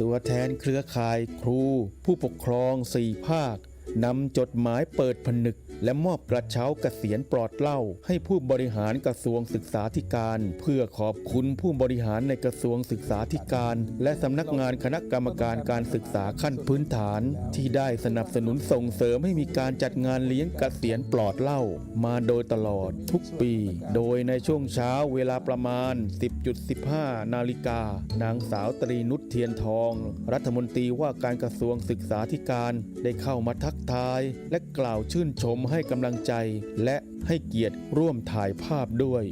ตัวแทนเครือข่ายครู ผู้ปกครองสี่ภาค นำจดหมายเปิดผนึก และมอบกระเช้าเกษียณปลอดเหล่าให้ผู้บริหารกระทรวงศึกษาธิการ เพื่อขอบคุณผู้บริหารในกระทรวงศึกษาธิการ และสำนักงานคณะกรรมการการศึกษาขั้นพื้นฐาน ที่ได้สนับสนุนส่งเสริมให้มีการจัดงานเลี้ยงเกษียณปลอดเหล่ามาโดยตลอดทุกปี โดยในช่วงเช้าเวลาประมาณ 10.15 นาฬิกา นางสาวตรีนุชเทียนทอง รัฐมนตรีว่าการกระทรวงศึกษาธิการได้เข้ามาทักทายและกล่าวชื่นชมให้กำลังใจ และให้เกียรติร่วมถ่ายภาพด้วย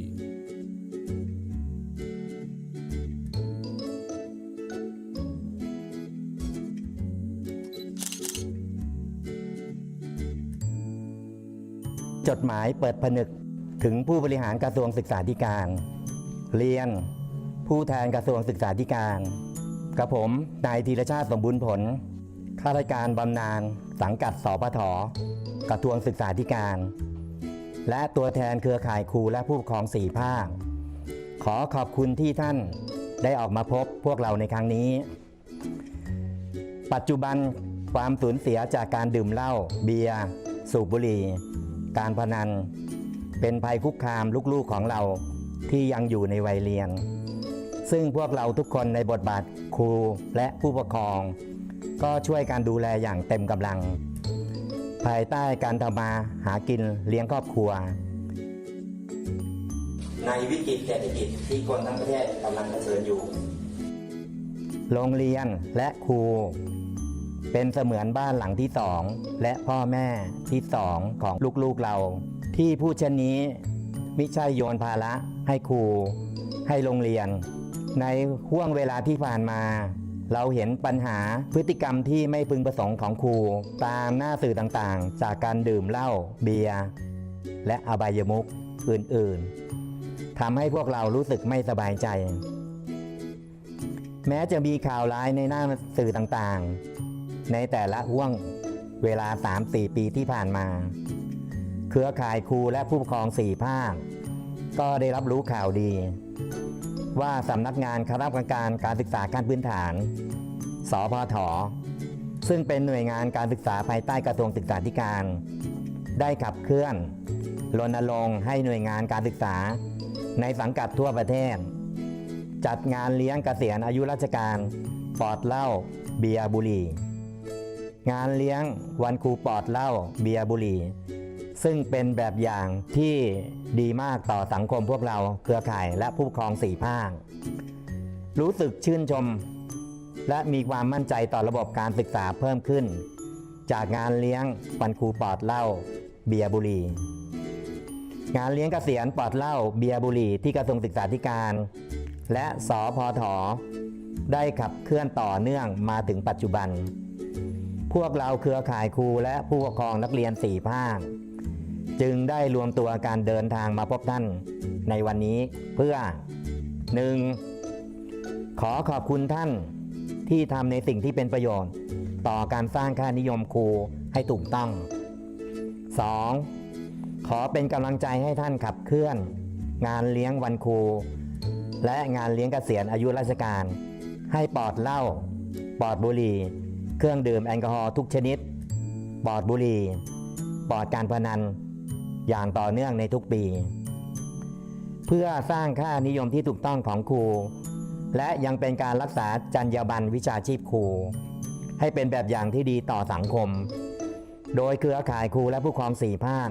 จดหมายเปิดผนึกถึงผู้บริหารกระทรวงศึกษาธิการ เรียน ผู้แทนกระทรวงศึกษาธิการกระผม นายธีรชาติสมบูรณ์ผล ข้าราชการบำนาญสังกัดสปทกระทรวงศึกษาธิการ และตัวแทนเครือข่ายครูและผู้ปกครองสี่ภาค ขอขอบคุณที่ท่านได้ออกมาพบพวกเราในครั้งนี้ ปัจจุบันความสูญเสียจากการดื่มเหล้าเบียร์สูบบุหรี่ การพนัน เป็นภัยคุกคามลูกๆของเราที่ยังอยู่ในวัยเรียน ซึ่งพวกเราทุกคนในบทบาทครูและผู้ปกครอง ก็ช่วยการดูแลอย่างเต็มกำลัง ภายใต้การทำมาหากินเลี้ยงครอบครัว ในวิกฤตเศรษฐกิจที่คนทั้งประเทศกำลังเผชิญอยู่ โรงเรียนและครู เป็นเสมือนบ้านหลังที่สองและพ่อแม่ที่สองของลูกๆเรา ที่ผู้เช่นนี้มิใช่โยนภาระให้ครู ให้โรงเรียน ในห่วงเวลาที่ผ่านมา เราเห็นปัญหาพฤติกรรมที่ไม่พึงประสงค์ของครู ตามหน้าสื่อต่างๆ จากการดื่มเหล้าเบียร์และอบายมุขอื่นๆทำให้พวกเรารู้สึกไม่สบายใจ แม้จะมีข่าวร้ายในหน้าสื่อต่างๆ ในแต่ละห่วงเวลา 3-4 ปีที่ผ่านมา เครือข่ายครูและผู้ปกครองสี่ภาคก็ได้รับรู้ข่าวดี ว่าสำนักงานคณะกรรมการการศึกษาขั้นพื้นฐาน สพท ซึ่งเป็นหน่วยงานการศึกษาภายใต้กระทรวงศึกษาธิการ ได้ขับเคลื่อนรณรงค์ให้หน่วยงานการศึกษา ในสังกัดทั่วประเทศ จัดงานเลี้ยงเกษียณอายุราชการปลอดเหล้าเบียร์บุหรี่ งานเลี้ยงวันครูปลอดเหล้าเบียร์บุหรี่ ซึ่งเป็นแบบอย่างที่ดีมากต่อสังคมพวกเราเครือข่ายและผู้ปกครองสี่ภาค รู้สึกชื่นชม และมีความมั่นใจต่อระบบการศึกษาเพิ่มขึ้น จากงานเลี้ยงวันครูปอดเหล้าเบียร์บุรี งานเลี้ยงเกษียณปอดเหล้าเบียร์บุรีที่กระทรวงศึกษาธิการ และสอพอถอได้ขับเคลื่อนต่อเนื่องมาถึงปัจจุบันพวกเราเครือข่ายครูและผู้ปกครองนักเรียนสี่ภาค จึงได้รวมตัวการเดินทางมาพบท่านในวันนี้เพื่อ 1. ขอขอบคุณท่านที่ทำในสิ่งที่เป็นประโยชน์ ต่อการสร้างค่านิยมครูให้ถูกต้อง 2. ขอเป็นกำลังใจให้ท่านขับเคลื่อน งานเลี้ยงวันครู และงานเลี้ยงเกษียณอายุราชการ ให้ปลอดเหล้าปลอดบุหรี่ เครื่องดื่มแอลกอฮอล์ทุกชนิดปลอดบุหรี่ปลอดการพนัน อย่างต่อเนื่องในทุกปี เพื่อสร้างค่านิยมที่ถูกต้องของครู และยังเป็นการรักษาจรรยาบรรณวิชาชีพครู ให้เป็นแบบอย่างที่ดีต่อสังคม โดยเครือข่ายครูและผู้ปกครองสี่ภาค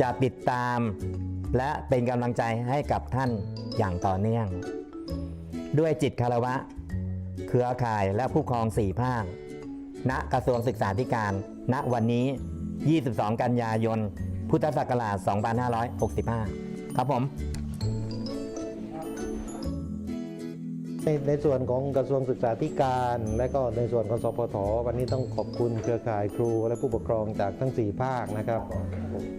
จะติดตาม และเป็นกำลังใจให้กับท่านอย่างต่อเนื่อง ด้วยจิตคารวะ เครือข่ายและผู้ครองสี่ภาคณกระทรวงศึกษาธิการ ณวันนี้ 22 กันยายน พุทธศักราช 2565 ครับผม ในในส่วนของกระทรวงศึกษาธิการ และก็ในส่วนของสพทวันนี้ต้องขอบคุณเครือข่ายครูและผู้ปกครองจากทั้ง 4 ภาคนะครับ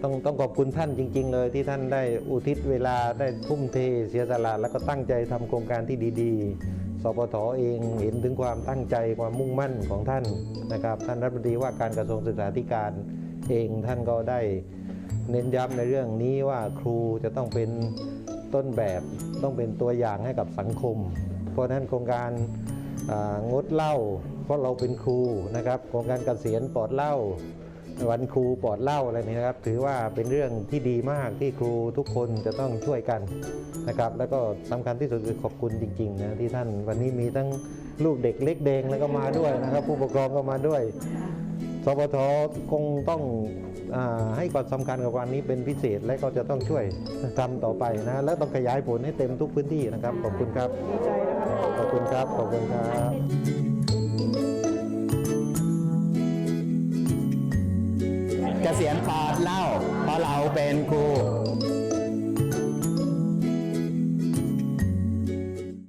ต้องต้องขอบคุณท่านจริง ๆ เลยที่ท่านได้อุทิศเวลาได้ทุ่มเทเสียสละแล้วก็ตั้งใจทำโครงการที่ดีๆ สพทเองเห็นถึงความตั้งใจความมุ่งมั่นของท่านนะครับ ท่านรัฐมนตรีว่าการกระทรวงศึกษาธิการเองท่านก็ได้ เน้นย้ำในเรื่องนี้ว่าครูจะต้องเป็นต้นแบบต้องเป็นตัวอย่างให้กับสังคม เพราะนั้นโครงการงดเหล้าเพราะเราเป็นครูนะครับ โครงการเกษียณปลอดเหล้าวันครูปลอดเหล้าอะไรนี้นะครับ ถือว่าเป็นเรื่องที่ดีมากที่ครูทุกคนจะต้องช่วยกันนะครับ แล้วก็สำคัญที่สุดคือขอบคุณจริงๆนะที่ท่านวันนี้มีทั้งลูกเด็กเล็กแดงแล้วก็มาด้วยนะครับ ผู้ปกครองก็มาด้วยสปทคงต้อง ให้ความสำคัญกับวันนี้เป็นพิเศษและก็จะต้องช่วยทำต่อไปนะและต้องขยายผลให้เต็มทุกพื้นที่นะครับขอบคุณครับขอบคุณครับขอบคุณครับเกษียณปลอดเหล่าเพราะเราเป็นครู